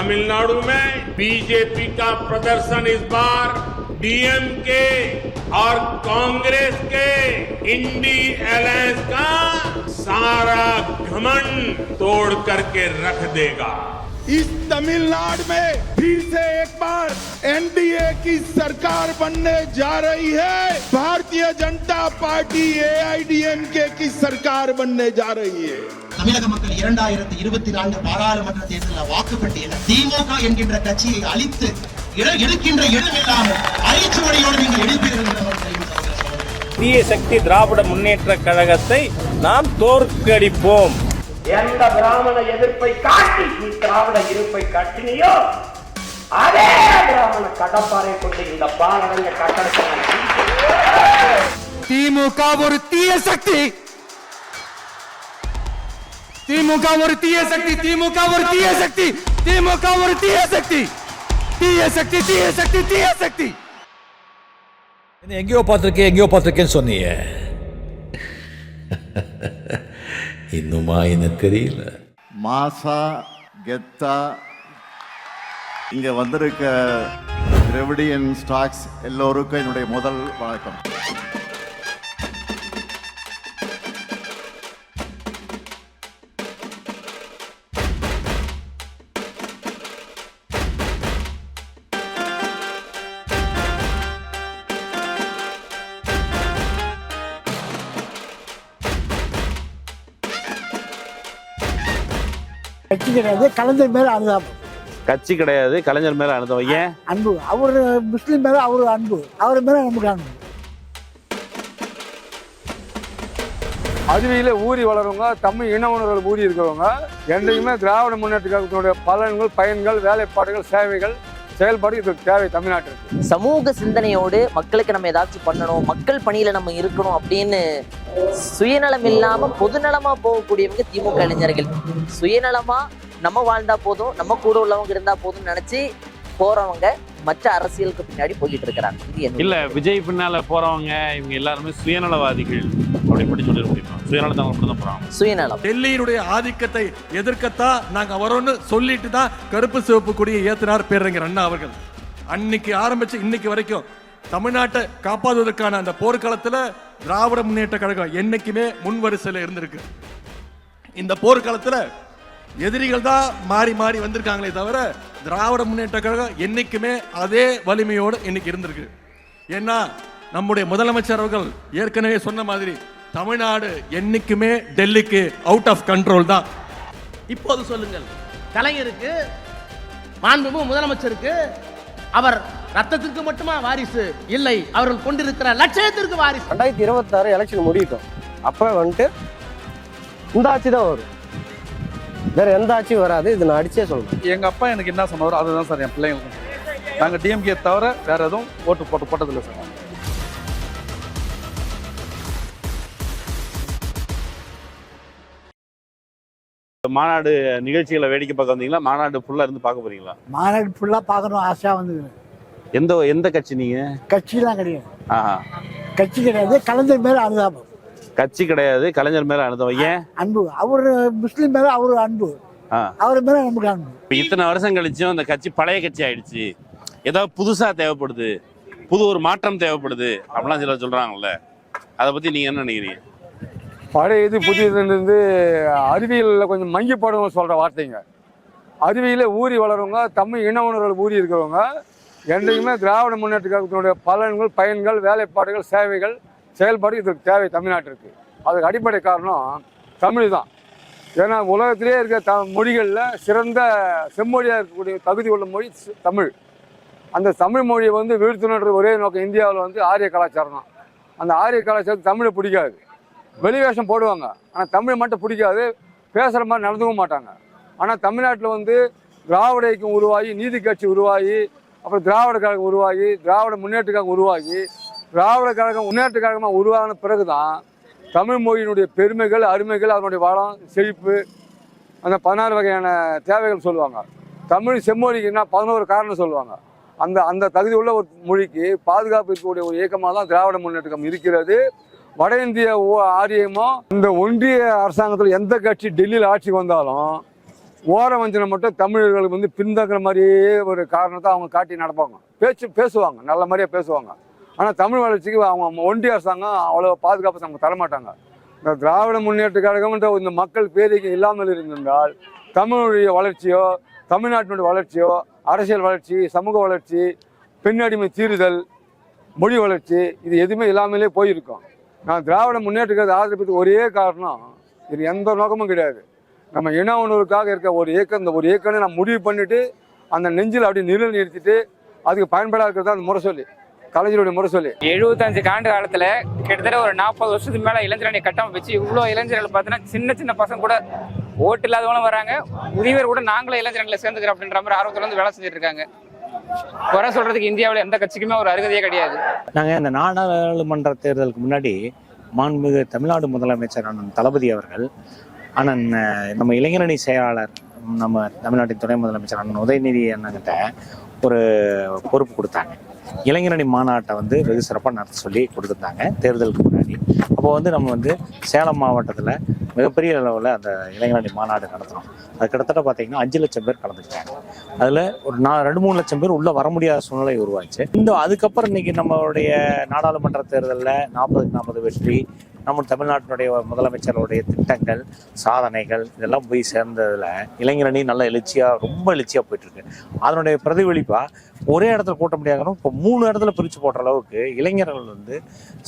तमिलनाडु में बीजेपी का प्रदर्शन इस बार डीएमके और कांग्रेस के इंडी एलायंस का सारा घमंड तोड़ करके रख देगा। इस तमिलनाडु में फिर से एक बार एनडीए की सरकार बनने जा रही है भारतीय जनता पार्टी एआईडीएमके की सरकार बनने जा रही है தமிழக மக்கள் இரண்டாயிரத்தி இருபத்தி நான்கு பாராளுமன்ற தேர்தலில் வாக்குப்பட்டியல திமுக என்கின்ற கட்சியை அழித்து இடம் எடுக்கின்ற இடம் இல்லாமல் அரிச்சுவடையோடு நீங்கள் எடுப்பீர்கள் என்று நான் தெரிவித்துக் தீய சக்தி திராவிட முன்னேற்ற கழகத்தை நாம் தோற்கடிப்போம் எந்த பிராமண எதிர்ப்பை காட்டி நீ திராவிட இருப்பை காட்டினியோ அதே பிராமண கடப்பாறை கொண்டு இந்த பாலடைஞ்ச கட்டடத்தை. திமுக ஒரு தீய சக்தி. திமுக ஒரு தீய சக்தி திமுக ஒரு தீய சக்தி திமுக ஒரு தீய சக்தி. தீய சக்தி தீய சக்தி தீய சக்தி. என்ன எங்கேயோ பார்த்துருக்கேன் எங்கேயோ பார்த்துருக்கேன்னு சொன்னீங்க இன்னுமா என்ன தெரியல மாசா கெத்தா இங்கே வந்திருக்க திரவிடியன் ஸ்டாக்ஸ் எல்லோருக்கும் என்னுடைய முதல் வணக்கம். கட்சி கிடையாது கலைஞர் மேல அனுதாபம். கட்சி கிடையாது கலைஞர் மேல அனுதம் ஏன்? அன்பு. அவர் முஸ்லீம் மேல அவரு அன்பு. அவர் மேல நமக்கு அன்பு. அறிவியில ஊறி வளருவங்க தமிழ் இன உணர்வுகள் ஊறி இருக்கிறவங்க என்றைக்குமே திராவிட முன்னேற்ற கழகத்தினுடைய பலன்கள் பயன்கள் வேலைப்பாடுகள் சேவைகள் செயல்பாடு இதுக்கு தேவை தமிழ்நாட்டிற்கு. சமூக சிந்தனையோடு மக்களுக்கு நம்ம ஏதாச்சும் பண்ணணும் மக்கள் பணியில நம்ம இருக்கணும் அப்படின்னு சுயநலம் இல்லாம பொதுநலமா போகக்கூடியவங்க திமுக இளைஞர்கள். சுயநலமா நம்ம வாழ்ந்தா போதும் நம்ம கூட உள்ளவங்க இருந்தா போதும் நினைச்சு போறவங்க மற்ற அரசியலுக்கு பின்னாடி போயிட்டு இருக்கிறாங்க. இல்ல விஜய் பின்னால போறவங்க இவங்க எல்லாருமே சுயநலவாதிகள் அப்படி இப்படி சொல்லிட முடியுமா? சுயநலத்தவங்க மட்டும் தான் போறாங்க. சுயநலம். டெல்லியினுடைய ஆதிக்கத்தை எதிர்க்கத்தான் நாங்க வரோம்னு சொல்லிட்டு தான் கருப்பு சிவப்பு கொடியை ஏத்தினார் பேரறிஞர் அண்ணா அவர்கள். அன்னைக்கு ஆரம்பிச்சு இன்னைக்கு வரைக்கும் தமிழ்நாட்டை காப்பாற்றுவதற்கான அந்த போர்க்களத்துல திராவிட முன்னேற்ற கழகம் என்னைக்குமே முன் வரிசையில் இருந்திருக்கு. இந்த போர்க்காலத்தில் எதிரிகள் தான் மாறி மாறி வந்திருக்காங்களே தவிர திராவிட முன்னேற்ற கழகம் என்றைக்குமே அதே வலிமையோடு இன்னைக்கு இருந்திருக்கு. ஏன்னா நம்முடைய முதலமைச்சர் அவர்கள் ஏற்கனவே சொன்ன மாதிரி தமிழ்நாடு என்னைக்குமே டெல்லிக்கு அவுட் ஆஃப் கண்ட்ரோல் தான். இப்போது சொல்லுங்கள். கலைஞருக்கு மாண்புமிகு முதலமைச்சருக்கு அவர் ரத்தத்திற்கு மட்டுமா வாரிசு? இல்லை. அவர்கள் கொண்டிருக்கிற லட்சியத்திற்கு வாரிசு. ரெண்டாயிரத்தி இருபத்தாறு எலெக்ஷன் முடியட்டும். அப்ப வந்துட்டு இந்த ஆட்சி தான் வரும். வேற எந்த ஆட்சியும் வராது. இது நான் அடிச்சே சொல்றேன் எங்க அப்பா எனக்கு என்ன சொன்னாரோ அதுதான் சார் என் பிள்ளைங்களுக்கும் நாங்க டிஎம்கே தவிர வேற எதுவும் ஓட்டு போட்டு போட்டதில்லை சார். மாநாடு நிகழ்ச்சிகளை வேடிக்கை பார்க்க வந்தீங்களா? மாநாடு ஃபுல்லா இருந்து பார்க்க போறீங்களா? மாநாடு ஃபுல்லா பார்க்கணும். ஆசையா வந்து எந்த எந்த கட்சி நீங்க? கட்சிலாம் கிடையாது. ஆஹா. கட்சி கிடையாது கலைஞர் மேல அனுதாபம். கட்சி கிடையாது கலைஞர் மேல அனுதம் ஏன்? அன்பு. அவர் முஸ்லீம் மேல அவரு அன்பு. ஆ. அவர் மேல நமக்கு அன்பு. இப்ப இத்தனை வருஷம் கழிச்சும் அந்த கட்சி பழைய கட்சி ஆயிடுச்சு. ஏதாவது புதுசா தேவைப்படுது. புது ஒரு மாற்றம் தேவைப்படுது. அப்படிலாம் சிலர் சொல்றாங்கல்ல. அதை பத்தி நீங்க என்ன நினைக்கிறீங்க? பழைய இது புதியதுலேருந்து அறிவியலில் கொஞ்சம் மங்கி போடுறவங்க சொல்கிற வார்த்தைங்க. அறிவியல ஊறி வளருவங்க தமிழ் இன உணர்வுகள் ஊறி இருக்கிறவங்க என்றைக்குமே திராவிட முன்னேற்ற கழகத்தினுடைய பலன்கள் பயன்கள் வேலைப்பாடுகள் சேவைகள் செயல்பாடு இதற்கு தேவை தமிழ்நாட்டிற்கு. அதுக்கு அடிப்படை காரணம் தமிழ் தான். ஏன்னா உலகத்திலே இருக்க த மொழிகளில் சிறந்த செம்மொழியாக இருக்கக்கூடிய தகுதி உள்ள மொழி தமிழ். அந்த தமிழ் மொழியை வந்து வீழ்த்தணுன்ற ஒரே நோக்கம் இந்தியாவில் வந்து ஆரிய கலாச்சாரம் தான். அந்த ஆரிய கலாச்சாரம் தமிழை பிடிக்காது. வெளிவேஷம் போடுவாங்க. ஆனால் தமிழ் மட்டும் பிடிக்காது பேசுகிற மாதிரி நடந்துக்கவும் மாட்டாங்க. ஆனால் தமிழ்நாட்டில் வந்து திராவிட இயக்கம் உருவாகி நீதி கட்சி உருவாகி அப்புறம் திராவிட கழகம் உருவாகி திராவிட முன்னேற்ற கழகம் உருவாகி திராவிட கழகம் முன்னேற்ற கழகமாக உருவான பிறகு தான் தமிழ் மொழியினுடைய பெருமைகள் அருமைகள் அதனுடைய வளம் செழிப்பு அந்த பதினாறு வகையான தேவைகள் சொல்லுவாங்க. தமிழ் செம்மொழிக்குன்னா பதினோரு காரணம் சொல்லுவாங்க. அந்த அந்த தகுதி உள்ள ஒரு மொழிக்கு பாதுகாப்பு இருக்கக்கூடிய ஒரு இயக்கமாக தான் திராவிட முன்னேற்றம் இருக்கிறது. வட இந்திய ஓ- ஆரியமோ இந்த ஒன்றிய அரசாங்கத்தில் எந்த கட்சி டெல்லியில் ஆட்சிக்கு வந்தாலும் ஓர வஞ்சனை மட்டும் தமிழர்களுக்கு வந்து பின்தங்குற மாதிரியே ஒரு காரணத்தை அவங்க காட்டி நடப்பாங்க. பேச்சு பேசுவாங்க. நல்ல மாதிரியே பேசுவாங்க. ஆனால் தமிழ் வளர்ச்சிக்கு அவங்க ஒன்றிய அரசாங்கம் அவ்வளோ பாதுகாப்பு நமக்கு தரமாட்டாங்க. இந்த திராவிட முன்னேற்ற கழகம்ன்ற இந்த மக்கள் பேரிக்கை இல்லாமல் இருந்திருந்தால் தமிழுடைய வளர்ச்சியோ தமிழ்நாட்டினுடைய வளர்ச்சியோ அரசியல் வளர்ச்சி சமூக வளர்ச்சி பெண்ணடிமை தீருதல் மொழி வளர்ச்சி இது எதுவுமே இல்லாமலே போயிருக்கும். நான் திராவிட முன்னேற்ற ஆதரிப்பது ஆதரிப்பதுக்கு ஒரே காரணம் இது எந்த நோக்கமும் கிடையாது. நம்ம இன உணர்வுக்காக இருக்க ஒரு இயக்கம் இந்த ஒரு இயக்கம்னு நான் முடிவு பண்ணிட்டு அந்த நெஞ்சில் அப்படி நிழல் நிறுத்திட்டு அதுக்கு பயன்படாத இருக்கிறது அந்த முரசொலி கலைஞருடைய முரசொலி எழுபத்தஞ்சு ஆண்டு காலத்துல கிட்டத்தட்ட ஒரு நாற்பது வருஷத்துக்கு மேல இளைஞரணி கட்டம் வச்சு இவ்வளோ இளைஞர்கள் பார்த்தீங்கன்னா சின்ன சின்ன பசங்க கூட ஓட்டு இல்லாதவங்களும் வராங்க. முதியவர் கூட நாங்களே இளைஞர்களை சேர்ந்துக்கிறோம் அப்படின்ற மாதிரி ஆர்வத்துல வந்து வேலை செஞ்சுட்டு இருக்காங்க. குறை சொல்றதுக்கு இந்தியாவில் எந்த கட்சிக்குமே ஒரு அருகதையே கிடையாது. நாங்கள் இந்த நாடாளுமன்ற தேர்தலுக்கு முன்னாடி மாண்புமிகு தமிழ்நாடு முதலமைச்சர் அண்ணன் தளபதி அவர்கள் ஆனால் நம்ம இளைஞரணி செயலாளர் நம்ம தமிழ்நாட்டின் துணை முதலமைச்சர் அண்ணன் உதயநிதி அண்ணங்கிட்ட ஒரு பொறுப்பு கொடுத்தாங்க. இளைஞரணி மாநாட்டை வந்து வெகு சிறப்பாக நடத்த சொல்லி கொடுத்துருந்தாங்க தேர்தலுக்கு முன்னாடி. அப்போ வந்து நம்ம வந்து சேலம் மாவட்டத்தில் மிகப்பெரிய அளவில் அந்த இளைஞரணி மாநாடு நடத்துகிறோம் அது கிட்டத்தட்ட பார்த்தீங்கன்னா அஞ்சு லட்சம் பேர் கலந்துக்கிட்டாங்க. அதில் ஒரு நான் ரெண்டு மூணு லட்சம் பேர் உள்ளே வர முடியாத சூழ்நிலை உருவாச்சு. இந்த அதுக்கப்புறம் இன்னைக்கு நம்மளுடைய நாடாளுமன்ற தேர்தலில் நாற்பதுக்கு நாற்பது வெற்றி நம்ம தமிழ்நாட்டினுடைய முதலமைச்சருடைய திட்டங்கள் சாதனைகள் இதெல்லாம் போய் சேர்ந்ததில் இளைஞரணி நல்ல எழுச்சியாக ரொம்ப எழுச்சியாக போயிட்டுருக்கு. அதனுடைய பிரதிபலிப்பாக ஒரே இடத்துல கூட்ட முடியாதுன்னு இப்போ மூணு இடத்துல பிரித்து போடுற அளவுக்கு இளைஞர்கள் வந்து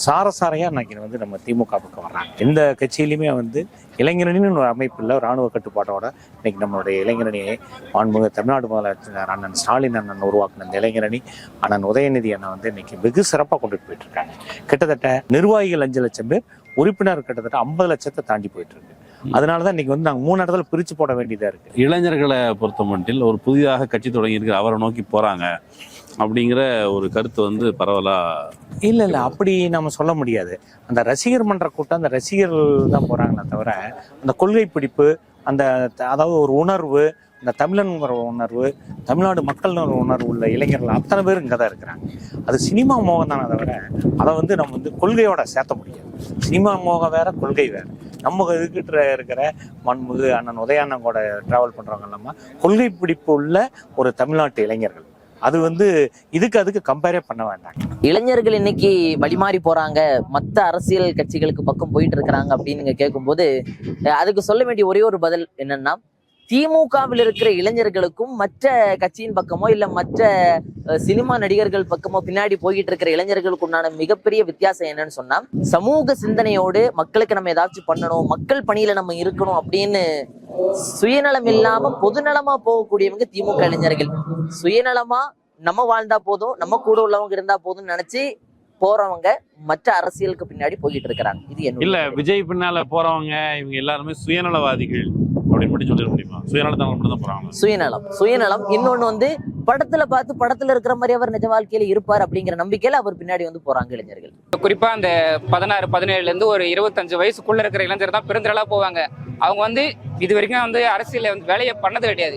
சாரசாரையாக இன்னைக்கு வந்து நம்ம திமுக பக்கம் வர்றாங்க. எந்த கட்சியிலையுமே வந்து இளைஞரணின்னு ஒரு அமைப்பு இல்லை ராணுவ கட்டுப்பாட்டோட இன்னைக்கு நம்மளுடைய இளைஞரணியை மாண்புமிகு தமிழ்நாடு முதலமைச்சர் அண்ணன் ஸ்டாலின் அண்ணன் உருவாக்கின இந்த இளைஞரணி அண்ணன் உதயநிதி அண்ணன் வந்து இன்னைக்கு வெகு சிறப்பாக கொண்டுட்டு போயிட்டு இருக்காங்க கிட்டத்தட்ட நிர்வாகிகள் அஞ்சு லட்சம் பேர் உறுப்பினர் கிட்டத்தட்ட ஐம்பது லட்சத்தை தாண்டி போயிட்டு இருக்கு அதனால தான் இன்னைக்கு வந்து நாங்கள் மூணு இடத்துல பிரித்து போட வேண்டியதாக இருக்கு. இளைஞர்களை பொறுத்த மட்டில் ஒரு புதிதாக கட்சி தொடங்கி இருக்கிற அவரை நோக்கி போறாங்க. அப்படிங்கிற ஒரு கருத்து வந்து பரவலா இல்லை இல்லை அப்படி நம்ம சொல்ல முடியாது. அந்த ரசிகர் மன்ற கூட்டம் அந்த ரசிகர்கள் தான் போகிறாங்களே தவிர அந்த கொள்கை பிடிப்பு அந்த த- அதாவது ஒரு உணர்வு இந்த தமிழனுங்கிற உணர்வு தமிழ்நாடு மக்கள்னு ஒரு உணர்வு உள்ள இளைஞர்கள் அத்தனை பேர் இங்கே தான் இருக்கிறாங்க. அது சினிமா மோகம் தானே தவிர அதை வந்து நம்ம வந்து கொள்கையோட சேர்த்த முடியாது. சினிமா மோகம் வேற கொள்கை வேற. நம்ம இதுக்கிட்ட இருக்கிற மண்முகு அண்ணன் உதயானன் கூட டிராவல் பண்ணுறவங்க இல்லாமல் கொள்கை பிடிப்பு உள்ள ஒரு தமிழ்நாட்டு இளைஞர்கள். அது வந்து இதுக்கு அதுக்கு கம்பேரே பண்ண வேண்டாம். இளைஞர்கள் இன்னைக்கு வழிமாறி போறாங்க. மற்ற அரசியல் கட்சிகளுக்கு பக்கம் போயிட்டு இருக்கிறாங்க அப்படின்னு நீங்க கேட்கும்போது அதுக்கு சொல்ல வேண்டிய ஒரே ஒரு பதில் என்னன்னா திமுகவில் இருக்கிற இளைஞர்களுக்கும் மற்ற கட்சியின் பக்கமோ இல்ல மற்ற சினிமா நடிகர்கள் பக்கமோ பின்னாடி போயிட்டு இருக்கிற இளைஞர்களுக்கு உண்டான மிகப்பெரிய வித்தியாசம் என்னன்னு சொன்னா சமூக சிந்தனையோடு மக்களுக்கு நம்ம ஏதாச்சும் பண்ணணும் மக்கள் பணியில நம்ம இருக்கணும் அப்படின்னு சுயநலம் இல்லாம பொதுநலமா போகக்கூடியவங்க திமுக இளைஞர்கள். சுயநலமா நம்ம வாழ்ந்தா போதும் நம்ம கூட உள்ளவங்க இருந்தா போதும்னு நினைச்சு போறவங்க மற்ற அரசியலுக்கு பின்னாடி போயிட்டு இருக்கிறாங்க. இது என்ன இல்ல விஜய் பின்னால போறவங்க இவங்க எல்லாருமே சுயநலவாதிகள். அப்படின்னு மட்டும் சொல்லிட முடியுமா? சுயநலத்தனம் மட்டும் தான் போறாங்க சுயநலம். சுயநலம். இன்னொன்னு வந்து படத்துல பார்த்து படத்துல இருக்கிற மாதிரி அவர் நிஜ வாழ்க்கையில இருப்பார் அப்படிங்கிற நம்பிக்கையில அவர் பின்னாடி வந்து போறாங்க இளைஞர்கள். குறிப்பா அந்த பதினாறு பதினேழுல இருந்து ஒரு இருபத்தஞ்சு வயசுக்குள்ள இருக்கிற இளைஞர் தான் பெருந்திரளா போவாங்க. அவங்க வந்து இது வரைக்கும் வந்து அரசியல்ல வந்து வேலையை பண்ணது கிடையாது.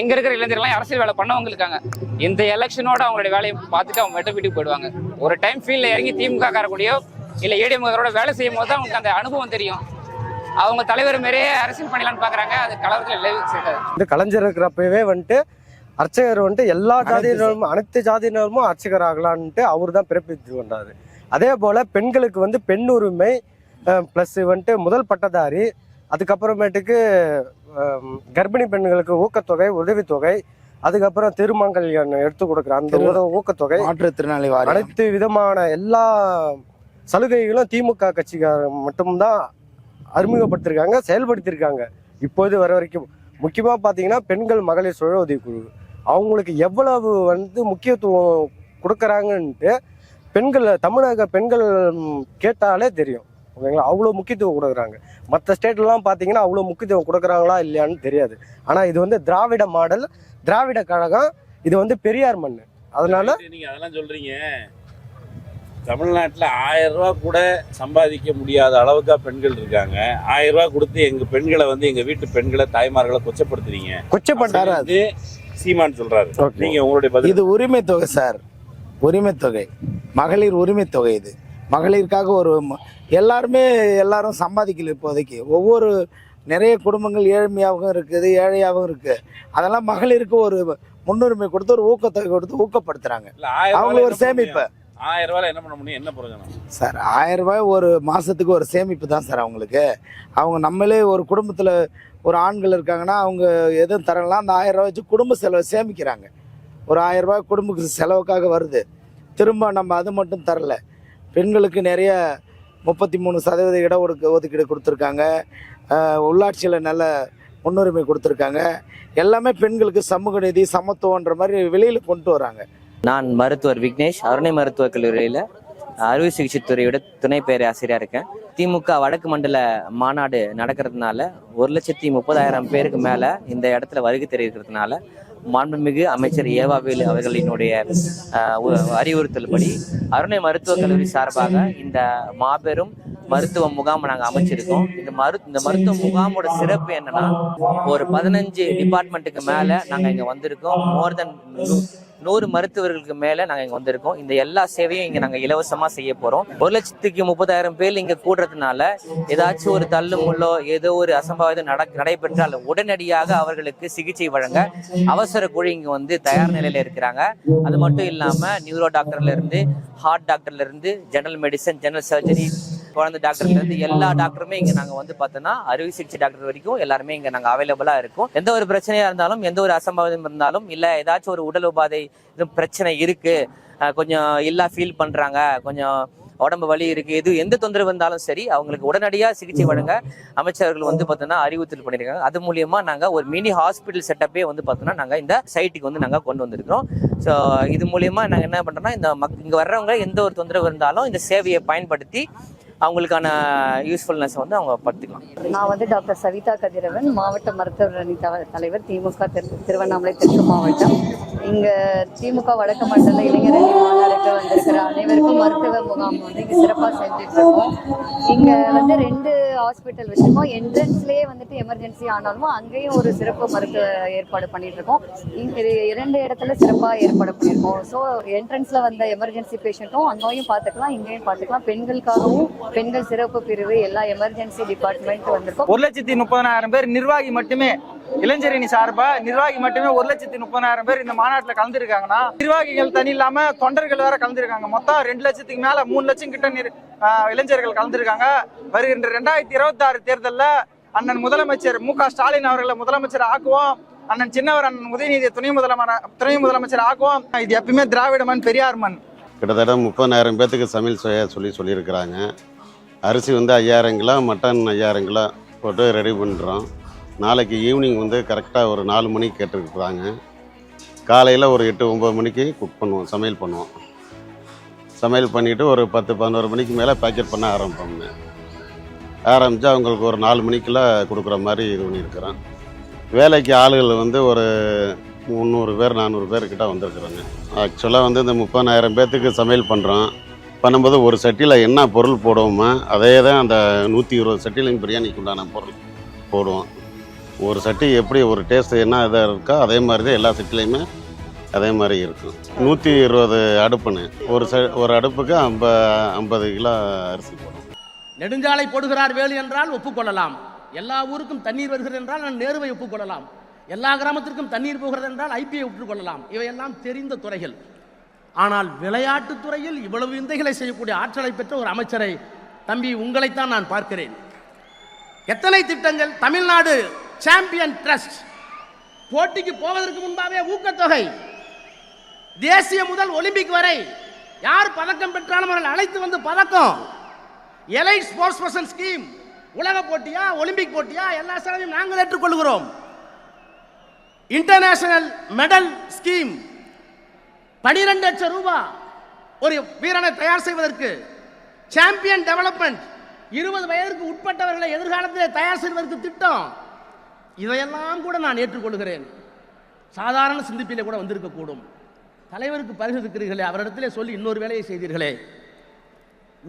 எங்க இருக்கிற இளைஞர்கள்லாம் அரசியல் வேலை பண்ணவங்க இருக்காங்க. இந்த எலெக்ஷனோட அவங்களுடைய வேலையை பார்த்துட்டு அவங்க மட்டும் வீட்டுக்கு போயிடுவாங்க. ஒரு டைம் ஃபீல்ட்ல இறங்கி திமுக காரக்கூடியோ இல்ல ஏடிஎம்காரோட வேலை செய்யும் போது தான் அவங்களுக்கு அந்த அனுபவம் தெரியும். அவங்க தலைவர் மாரியே அரசியல் பண்ணலாம்னு பாக்குறாங்க. அது கலவரத்தில் இல்லை சேர்க்காது வந்து கலைஞர் இருக்கிறப்பவே வந்துட்டு அர்ச்சகர் வந்துட்டு எல்லா ஜாதியினரும் அனைத்து ஜாதியினரும் அர்ச்சகர் ஆகலான்ட்டு அவர் தான் பிறப்பித்து கொண்டாரு அதே போல் பெண்களுக்கு வந்து பெண் உரிமை ப்ளஸ் வந்துட்டு முதல் பட்டதாரி அதுக்கப்புறமேட்டுக்கு கர்ப்பிணி பெண்களுக்கு ஊக்கத்தொகை உதவித்தொகை அதுக்கப்புறம் திருமங்கல்யம் எடுத்து கொடுக்குற அந்த ஊக்கத்தொகை மாற்றுத்திறனாளி அனைத்து விதமான எல்லா சலுகைகளும் திமுக கட்சிக்கார மட்டும்தான் அறிமுகப்படுத்திருக்காங்க செயல்படுத்தியிருக்காங்க. இப்போது வர வரைக்கும் முக்கியமாக பார்த்தீங்கன்னா பெண்கள் மகளிர் சுய உதவிக்குழு. அவங்களுக்கு எவ்வளவு வந்து முக்கியத்துவம் கொடுக்குறாங்கன்ட்டு பெண்கள் தமிழக பெண்கள் கேட்டாலே தெரியும். ஓகேங்களா? அவ்வளோ முக்கியத்துவம் கொடுக்குறாங்க. மற்ற ஸ்டேட்லாம் பார்த்தீங்கன்னா அவ்வளோ முக்கியத்துவம் கொடுக்குறாங்களா இல்லையான்னு தெரியாது. ஆனால் இது வந்து திராவிட மாடல் திராவிட கழகம் இது வந்து பெரியார் மண் அதனால நீங்க அதெல்லாம் சொல்றீங்க. தமிழ்நாட்டுல ரூபாய் கூட சம்பாதிக்க முடியாத அளவுக்கா பெண்கள் இருக்காங்க. ரூபாய் கொடுத்து எங்க பெண்களை வந்து எங்க வீட்டு பெண்களை தாய்மார்களை கொச்சப்படுத்துறீங்க. கொச்சப்பட்டார் அது சீமான் சொல்றாரு. Okay. நீங்க உங்களுடைய பதில். இது உரிமை தொகை சார். உரிமை தொகை. மகளிர் உரிமை தொகை இது. மகளிருக்காக ஒரு எல்லாருமே எல்லாரும் சம்பாதிக்கல இப்போதைக்கு. ஒவ்வொரு நிறைய குடும்பங்கள் ஏழ்மையாகவும் இருக்குது ஏழையாகவும் இருக்குது அதெல்லாம் மகளிருக்கு ஒரு முன்னுரிமை கொடுத்து ஒரு ஊக்கத்தொகை கொடுத்து ஊக்கப்படுத்துகிறாங்க அவங்க ஒரு சேமிப்பு. ஆயிரம் ரூபாயில என்ன பண்ண முடியும்? என்ன பிரயோஜனம் சார் ஆயிரம் ரூபாய் ஒரு மாதத்துக்கு ஒரு சேமிப்பு தான் சார் அவங்களுக்கு. அவங்க நம்மளே ஒரு குடும்பத்தில் ஒரு ஆண்கள் இருக்காங்கன்னா அவங்க எதுவும் தரலாம் அந்த ஆயிரம் ரூபாய் வச்சு குடும்ப செலவை சேமிக்கிறாங்க. ஒரு ஆயிரம் ரூபாய் குடும்ப செலவுக்காக வருது. திரும்ப நம்ம அது மட்டும் தரல. பெண்களுக்கு நிறைய முப்பத்தி மூணு சதவீத இட ஒடுக்க ஒதுக்கீடு கொடுத்துருக்காங்க. உள்ளாட்சியில் நல்ல முன்னுரிமை கொடுத்துருக்காங்க. எல்லாமே பெண்களுக்கு சமூக நீதி சமத்துவன்ற மாதிரி வெளியில் கொண்டு வராங்க. நான் மருத்துவர் விக்னேஷ் அருணை மருத்துவக் கல்லூரியில் அறுவை சிகிச்சை துறையோட துணை பேராசிரியராக இருக்கேன். திமுக வடக்கு மண்டல மாநாடு நடக்கிறதுனால ஒரு லட்சத்தி முப்பதாயிரம் பேருக்கு மேலே இந்த இடத்துல வருகை தெரிவிக்கிறதுனால மாண்புமிகு அமைச்சர் ஏவாவேலு அவர்களினுடைய ஆஹ், ஒ- அறிவுறுத்தல்படி அருணை மருத்துவக் கல்லூரி சார்பாக இந்த மாபெரும் மருத்துவ முகாம் நாங்கள் அமைச்சிருக்கோம். இந்த மரு இந்த மருத்துவ முகாமோட சிறப்பு என்னன்னா ஒரு பதினஞ்சு டிபார்ட்மெண்ட்டுக்கு மேலே நாங்கள் இங்கே வந்திருக்கோம். மோர் தென் நூறு மருத்துவர்களுக்கு மேல நாங்க இங்க வந்திருக்கோம். இந்த எல்லா சேவையும் இங்க நாங்க இலவசமா செய்ய போறோம். ஒரு லட்சத்துக்கு முப்பதாயிரம் பேர் இங்க கூடுறதுனால ஏதாச்சும் ஒரு தள்ளு முள்ளோ ஏதோ ஒரு அசம்பாவிதம் நட நடைபெற்றால் உடனடியாக அவர்களுக்கு சிகிச்சை வழங்க அவசர குழு இங்க வந்து தயார் நிலையில இருக்கிறாங்க. அது மட்டும் இல்லாம நியூரோ டாக்டர்ல இருந்து ஹார்ட் டாக்டர்ல இருந்து ஜெனரல் மெடிசன் ஜெனரல் சர்ஜரி குழந்தை டாக்டர்லேருந்து எல்லா டாக்டருமே இங்க நாங்க வந்து பார்த்தோன்னா அறுவை சிகிச்சை டாக்டர் வரைக்கும் எல்லாருமே இங்க நாங்க அவைலபிளா இருக்கும். எந்த ஒரு பிரச்சனையா இருந்தாலும் எந்த ஒரு அசம்பாவிதம் இருந்தாலும் இல்ல ஏதாச்சும் ஒரு உடல் உபாதை பிரச்சனை இருக்கு கொஞ்சம் இல்லா ஃபீல் பண்றாங்க கொஞ்சம் உடம்பு வலி இருக்கு எது எந்த தொந்தரவு இருந்தாலும் சரி அவங்களுக்கு உடனடியா சிகிச்சை வழங்க அமைச்சர்கள் வந்து பார்த்தோன்னா அறிவுறுத்தல் பண்ணியிருக்காங்க. அது மூலியமா நாங்க ஒரு மினி ஹாஸ்பிட்டல் செட்டப்பே வந்து பார்த்தோன்னா நாங்க இந்த சைட்டுக்கு வந்து நாங்க கொண்டு வந்திருக்கிறோம். ஸோ இது மூலியமா நாங்க என்ன பண்றோம்னா இந்த மக் இங்க வர்றவங்க எந்த ஒரு தொந்தரவு இருந்தாலும் இந்த சேவையை பயன்படுத்தி அவங்களுக்கான யூஸ்ஃபுல்னஸ் வந்து அவங்க பார்த்துக்கலாம் நான் வந்து டாக்டர் சவிதா கதிரவன் மாவட்ட மருத்துவ தலைவர் திமுக திரு திருவண்ணாமலை தெற்கு மாவட்டம். இங்க திமுக வடக்கு மண்டல இளைஞரணி மாநாடுக்கு வந்திருக்கிற அனைவருக்கும் மருத்துவ முகாம் வந்து இங்க சிறப்பாக செஞ்சுட்டு இருக்கோம். இங்க வந்து ரெண்டு ஹாஸ்பிட்டல் வச்சிருக்கோம். என்ட்ரன்ஸ்லயே வந்துட்டு எமர்ஜென்சி ஆனாலும் அங்கேயும் ஒரு சிறப்பு மருத்துவ ஏற்பாடு பண்ணிட்டு இருக்கோம். இது இரண்டு இடத்துல சிறப்பா ஏற்பாடு பண்ணியிருக்கோம் ஸோ என்ட்ரன்ஸ்ல வந்த எமர்ஜென்சி பேஷண்ட்டும் அங்கேயும் பார்த்துக்கலாம் இங்கேயும் பார்த்துக்கலாம். பெண்களுக்காகவும் பெண்கள் சிறப்பு பிரிவு எல்லா எமர்ஜென்சி டிபார்ட்மெண்ட் வந்திருக்கோம். ஒரு லட்சத்தி முப்பதாயிரம் பேர் நிர்வாகி மட்டுமே இளைஞரணி சார்பா நிர்வாகி மட்டுமே ஒரு லட்சத்தி முப்பதாயிரம் பேர் இந்த மாநாட்டில் கலந்துருக்காங்கன்னா நிர்வாகிகள் தனி இல்லாம தொண்டர்கள் வேற கலந்துருக்காங்க. மொத்தம் ரெண்டு லட்சத்துக்கு மேல மூணு லட்சம் கிட்ட இளைஞர்கள் கலந்துருக்காங்க. வருகின்ற ரெண்டாயிரத்தி இருபத்தாறு தேர்தலில் அண்ணன் முதலமைச்சர் மு க ஸ்டாலின் அவர்களை முதலமைச்சர் ஆக்குவோம். அண்ணன் சின்னவர் அண்ணன் உதயநிதி துணை முதலம துணை முதலமைச்சர் ஆக்குவோம். இது எப்பயுமே திராவிட மண் பெரியார் மண். கிட்டத்தட்ட முப்பதாயிரம் பேர்த்துக்கு சமையல் செய்ய சொல்லி சொல்லியிருக்கிறாங்க. அரிசி வந்து ஐயாயிரம் கிலோ மட்டன் ஐயாயிரம் கிலோ போட்டு ரெடி பண்ணுறோம் நாளைக்கு ஈவினிங் வந்து கரெக்டாக ஒரு நாலு மணிக்கு கேட்டுருக்குறாங்க. காலையில் ஒரு எட்டு ஒம்பது மணிக்கு குக் பண்ணுவோம் சமையல் பண்ணுவோம். சமையல் பண்ணிவிட்டு ஒரு பத்து பதினோரு மணிக்கு மேலே பேக்கெட் பண்ண ஆரம்பிப்போம்ங்க. ஆரம்பித்து அவங்களுக்கு ஒரு நாலு மணிக்கெல்லாம் கொடுக்குற மாதிரி இது பண்ணியிருக்கிறோம் வேலைக்கு ஆளுகள் வந்து ஒரு முந்நூறு பேர் நானூறு பேர்கிட்ட வந்திருக்குறாங்க. ஆக்சுவலாக வந்து இந்த முப்பதாயிரம் பேர்த்துக்கு சமையல் பண்ணுறோம் பண்ணும்போது ஒரு சட்டியில் என்ன பொருள் போடுவோமோ அதே தான் அந்த நூற்றி இருபது சட்டிலையும் பிரியாணிக்கு உண்டான பொருள் போடுவோம். ஒரு சட்டி எப்படி ஒரு டேஸ்ட் என்ன இதாக இருக்கோ அதே மாதிரி தான் எல்லா சட்டிலையுமே அதே மாதிரி இருக்கும். நூற்றி இருபது அடுப்புன்னு. ஒரு ச ஒரு அடுப்புக்கு ஐம்ப ஐம்பது கிலோ அரிசி போடும். நெடுஞ்சாலை போடுகிறார் வேலு என்றால் ஒப்புக்கொள்ளலாம். எல்லா ஊருக்கும் தண்ணீர் வருகிறது என்றால் நான் நேருவை ஒப்புக்கொள்ளலாம். எல்லா கிராமத்திற்கும் தண்ணீர் போகிறது என்றால் ஐபிஐ ஒப்புக்கொள்ளலாம். இவையெல்லாம் தெரிந்த துறைகள். ஆனால் விளையாட்டுத் துறையில் இவ்வளவு விந்தைகளை செய்யக்கூடிய ஆற்றலை பெற்ற ஒரு அமைச்சரை தம்பி உங்களைத்தான் நான் பார்க்கிறேன். எத்தனை திட்டங்கள்? தமிழ்நாடு சாம்பியன் ட்ரஸ்ட் போட்டிக்கு போவதற்கு முன்பாகவே ஊக்கத்தொகை. தேசிய முதல் ஒலிம்பிக் வரை யார் பதக்கம் பெற்றாலும் அவர்கள் அழைத்து வந்து பதக்கம். எலைட் ஸ்போர்ட்ஸ் பர்சன் ஸ்கீம் உலக போட்டியா ஒலிம்பிக் போட்டியா எல்லா செலவையும் நாங்கள் ஏற்றுக்கொள்கிறோம். இன்டர்நேஷனல் மெடல் ஸ்கீம் பனிரெண்டு லட்சம் ரூபாய் ஒரு வீரனை தயார் செய்வதற்கு. சாம்பியன் டெவலப்மெண்ட் இருபது வயதிற்கு உட்பட்டவர்களை எதிர்காலத்தில் தயார் செய்வதற்கு திட்டம். இதையெல்லாம் கூட நான் ஏற்றுக்கொள்கிறேன். சாதாரண சிந்திப்பிலே கூட வந்திருக்கக்கூடும். தலைவருக்கு பரிசு இருக்கிறீர்களே அவரிடத்திலே சொல்லி இன்னொரு வேலையை செய்தீர்களே.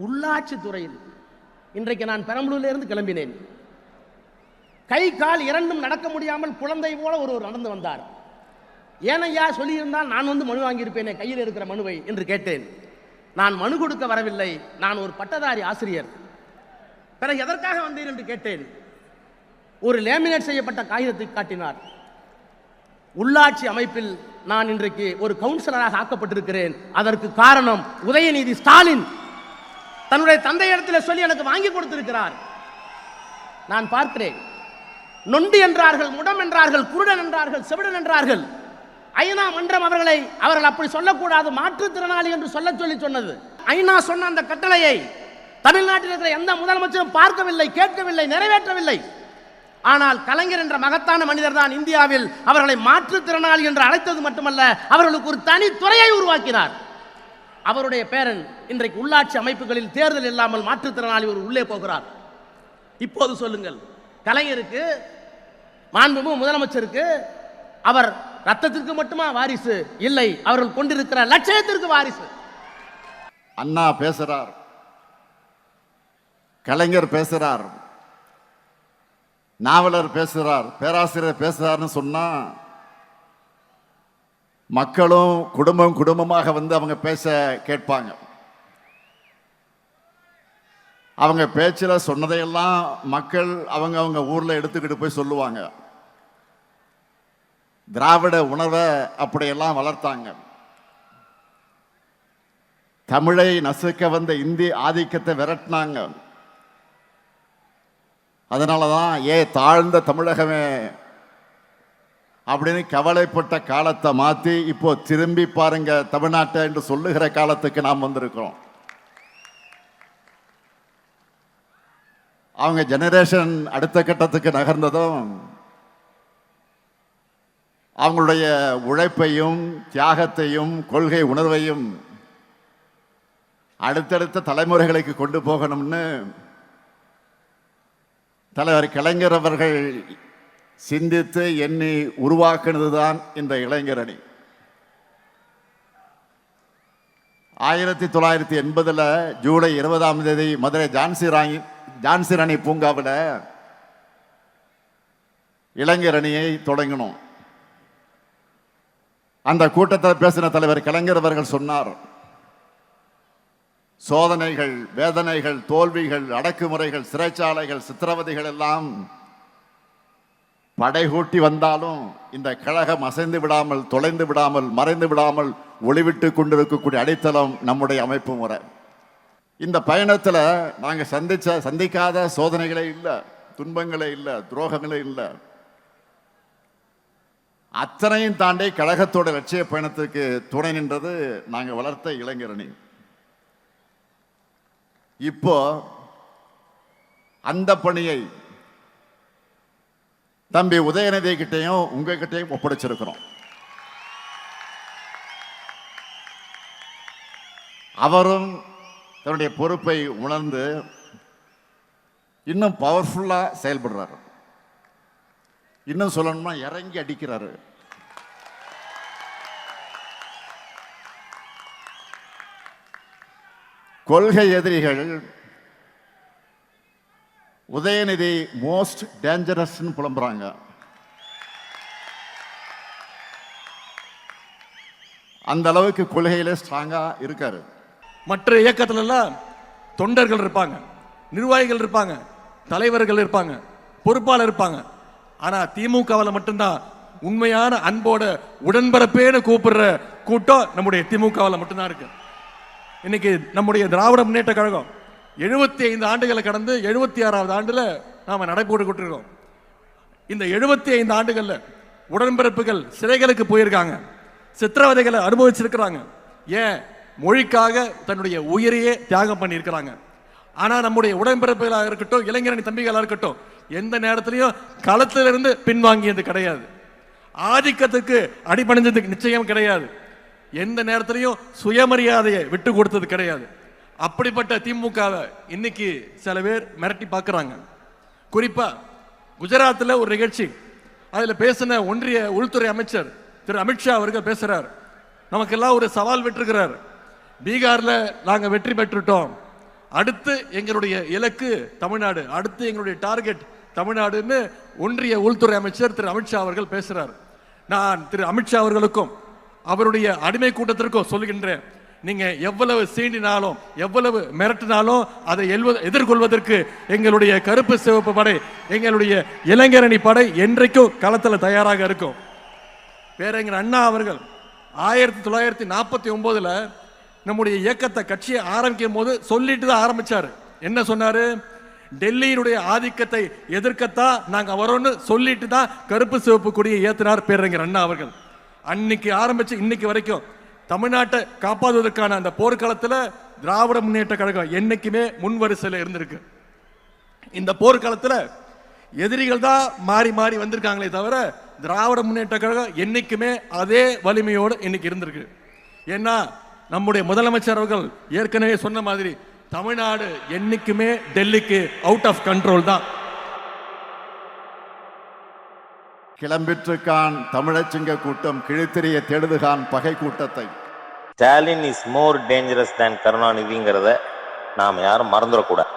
உள்ளாட்சி துறையில் இன்றைக்கு நான் பெரம்பலூரிலிருந்து கிளம்பினேன். கை கால் இரண்டும் நடக்க முடியாமல் குழந்தை போல ஒருவர் நடந்து வந்தார். ஏனையா சொல்லியிருந்தால் நான் வந்து மனு வாங்கியிருப்பேனே கையில் இருக்கிற மனுவை என்று கேட்டேன். நான் மனு கொடுக்க வரவில்லை. நான் ஒரு பட்டதாரி ஆசிரியர். பிறகு எதற்காக வந்தேன் என்று கேட்டேன். ஒரு லேமினேட் செய்யப்பட்ட காகிதத்தை காட்டினார். உள்ளாட்சி அமைப்பில் நான் இன்றைக்கு ஒரு கவுன்சிலராக ஆக்கப்பட்டிருக்கிறேன். அதற்கு காரணம் உதயநிதி ஸ்டாலின். தன்னுடைய தந்தையிடத்தில் சொல்லி எனக்கு வாங்கி கொடுத்திருக்கிறார். நான் பார்க்கிறேன். நொண்டு என்றார்கள் முடம் என்றார்கள் குருடன் என்றார்கள் செவிடன் என்றார்கள். ஐநா மன்றம் அவர்களை அவர்கள் அப்படி சொல்லக்கூடாது மாற்றுத்திறனாளி என்று சொல்ல சொல்லி சொன்னது. ஐநா சொன்ன அந்த கட்டளையை தமிழ்நாட்டில் இருக்கிற எந்த முதலமைச்சரும் பார்க்கவில்லை கேட்கவில்லை நிறைவேற்றவில்லை. ஆனால் கலைஞர் என்ற மகத்தான மனிதர் தான் இந்தியாவில் அவர்களை மாற்றுத்திறனாளி என்று அழைத்தது மட்டுமல்ல அவர்களுக்கு ஒரு தனி துறையை உருவாக்கினார். அவருடைய பேரன் இன்றைக்கு உள்ளாட்சி அமைப்புகளில் தேர்தல் இல்லாமல் மாற்றுத்திறனாளி ஒரு உள்ளே போகிறார். இப்போது சொல்லுங்கள் கலைஞருக்கு மாண்புமிகு முதலமைச்சருக்கு அவர் ரத்தத்திற்கு மட்டுமா வாரிசு? இல்லை அவர்கள் கொண்டிருக்கிற லட்சியத்திற்கு வாரிசு. அண்ணா பேசுறார். கலைஞர் பேசுறார். நாவலர் பேசுகிறார் பேராசிரியர் பேசுறாருன்னு சொன்னா மக்களும் குடும்பம் குடும்பமாக வந்து அவங்க பேச கேட்பாங்க. அவங்க பேச்சில் சொன்னதையெல்லாம் மக்கள் அவங்க அவங்க ஊரில் எடுத்துக்கிட்டு போய் சொல்லுவாங்க. திராவிட உணர்வை அப்படியெல்லாம் வளர்த்தாங்க. தமிழை நசுக்க வந்த இந்தி ஆதிக்கத்தை விரட்டினாங்க. அதனால தான் ஏ தாழ்ந்த தமிழகமே அப்படின்னு கவலைப்பட்ட காலத்தை மாற்றி இப்போ திரும்பி பாருங்க தமிழ்நாட்டை என்று சொல்லுகிற காலத்துக்கு நாம் வந்திருக்கிறோம். அவங்க ஜெனரேஷன் அடுத்த கட்டத்துக்கு நகர்ந்ததும் அவங்களுடைய உழைப்பையும் தியாகத்தையும் கொள்கை உணர்வையும் அடுத்தடுத்த தலைமுறைகளுக்கு கொண்டு போகணும்னு தலைவர் கலைஞர் அவர்கள் சிந்தித்து எண்ணி உருவாக்குனது தான் இந்த இளைஞர் அணி. ஆயிரத்தி தொள்ளாயிரத்தி எண்பதில் ஜூலை இருபதாம் தேதி மதுரை ஜான்சி ராணி ஜான்சி ராணி பூங்காவில் இளைஞர் அணியை தொடங்கினோம். அந்த கூட்டத்தில் பேசின தலைவர் கலைஞர் அவர்கள் சொன்னார் சோதனைகள் வேதனைகள் தோல்விகள் அடக்குமுறைகள் சிறைச்சாலைகள் சித்திரவதைகள் எல்லாம் படைகூட்டி வந்தாலும் இந்த கழகம் அசைந்து விடாமல் தொலைந்து விடாமல் மறைந்து விடாமல் ஒளிவிட்டு கொண்டிருக்கக்கூடிய அடித்தளம் நம்முடைய அமைப்பு முறை. இந்த பயணத்தில் நாங்கள் சந்திச்ச சந்திக்காத சோதனைகளே இல்லை துன்பங்களே இல்லை துரோகங்களே இல்லை. அத்தனையும் தாண்டி கழகத்தோட லட்சிய பயணத்துக்கு துணை நின்றது நாங்கள் வளர்த்த இளைஞரணி. இப்போ அந்த பணியை தம்பி உதயநிதி கிட்டையும் உங்ககிட்டையும் ஒப்படைச்சிருக்கிறோம். அவரும் தன்னுடைய பொறுப்பை உணர்ந்து இன்னும் பவர்ஃபுல்லாக செயல்படுறாரு. இன்னும் சொல்லணும்னா இறங்கி அடிக்கிறாரு. கொள்கை எதிரிகள் உதயநிதி மோஸ்ட் டேஞ்சரஸ்ன்னு புலம்புறாங்க. அந்த அளவுக்கு கொள்கையில ஸ்ட்ராங்கா இருக்காரு. மற்ற இயக்கத்துல எல்லாம் தொண்டர்கள் இருப்பாங்க நிர்வாகிகள் இருப்பாங்க தலைவர்கள் இருப்பாங்க பொறுப்பாளர் இருப்பாங்க. ஆனா திமுகவில் மட்டும்தான் உண்மையான அன்போட உடன்பரப்பேன்னு கூப்பிடுற கூட்டம் நம்முடைய திமுகவில் மட்டும்தான் இருக்கு. இன்னைக்கு நம்முடைய திராவிட முன்னேற்ற கழகம் எழுபத்தி ஐந்து ஆண்டுகளை கடந்து எழுபத்தி ஆறாவது ஆண்டில் நாம் நடைபோட்டு கொண்டிருக்கோம் இந்த எழுபத்தி ஐந்து ஆண்டுகளில் உடன்பிறப்புகள் சிறைகளுக்கு போயிருக்காங்க. சித்திரவதைகளை அனுபவிச்சிருக்கிறாங்க. ஏன்? மொழிக்காக தன்னுடைய உயிரையே தியாகம் பண்ணியிருக்கிறாங்க. ஆனால் நம்முடைய உடன்பிறப்புகளாக இருக்கட்டும் இளைஞரணி தம்பிகளாக இருக்கட்டும் எந்த நேரத்திலையும் களத்திலிருந்து பின்வாங்கியது கிடையாது. ஆதிக்கத்துக்கு அடிபணிஞ்சது நிச்சயம் கிடையாது. எந்த நேரத்திலையும் சுயமரியாதையை விட்டு கொடுத்தது கிடையாது. அப்படிப்பட்ட திமுகவை இன்னைக்கு சில பேர் மிரட்டி பார்க்குறாங்க. குறிப்பாக குஜராத்தில் ஒரு நிகழ்ச்சி. அதில் பேசின ஒன்றிய உள்துறை அமைச்சர் திரு அமித்ஷா அவர்கள் பேசுகிறார் நமக்கெல்லாம் ஒரு சவால் விட்டுருக்கிறார். பீகாரில் நாங்கள் வெற்றி பெற்றுட்டோம். அடுத்து எங்களுடைய இலக்கு தமிழ்நாடு அடுத்து எங்களுடைய டார்கெட் தமிழ்நாடுன்னு ஒன்றிய உள்துறை அமைச்சர் திரு அமித்ஷா அவர்கள் பேசுகிறார் நான் திரு அமித்ஷா அவர்களுக்கும் அவருடைய அடிமை கூட்டத்திற்கும் சொல்லுகின்றேன் நீங்க எவ்வளவு சீண்டினாலும் எவ்வளவு மிரட்டினாலும் அதை எதிர்கொள்வதற்கு எங்களுடைய கருப்பு சிவப்பு படை எங்களுடைய இளைஞரணி படை என்றைக்கும் களத்தில் தயாராக இருக்கும். பேரங்கர் அண்ணா அவர்கள் ஆயிரத்தி தொள்ளாயிரத்தி நாற்பத்தி ஒன்பதுல நம்முடைய இயக்கத்தை கட்சியை ஆரம்பிக்கும் போது சொல்லிட்டு தான் ஆரம்பிச்சாரு. என்ன சொன்னாரு? டெல்லியினுடைய ஆதிக்கத்தை எதிர்க்கத்தான் நாங்கள் வரோன்னு சொல்லிட்டு தான் கருப்பு சிவப்பு கொடியை ஏத்தினார் பேரறிஞர் அண்ணா அவர்கள். அன்னைக்கு ஆரம்பிச்சு இன்னைக்கு வரைக்கும் தமிழ்நாட்டை காப்பாற்றுவதற்கான அந்த போர்க்காலத்தில் திராவிட முன்னேற்ற கழகம் என்னைக்குமே முன் வரிசையில் இருந்திருக்கு. இந்த போர்க்காலத்தில் எதிரிகள் தான் மாறி மாறி வந்திருக்காங்களே தவிர திராவிட முன்னேற்ற கழகம் என்னைக்குமே அதே வலிமையோடு இன்னைக்கு இருந்திருக்கு. ஏன்னா நம்முடைய முதலமைச்சர் அவர்கள் ஏற்கனவே சொன்ன மாதிரி தமிழ்நாடு என்னைக்குமே டெல்லிக்கு அவுட் ஆஃப் கண்ட்ரோல் தான். கிளம்பிற்றுக்கான் தமிழச்சிங்க கூட்டம் கிழித்திரிய தேடுதுகான் பகை கூட்டத்தை. Stalin is more dangerous than கருணாநிதிங்கிறத நாம் யாரும் மறந்துடக்கூடாது.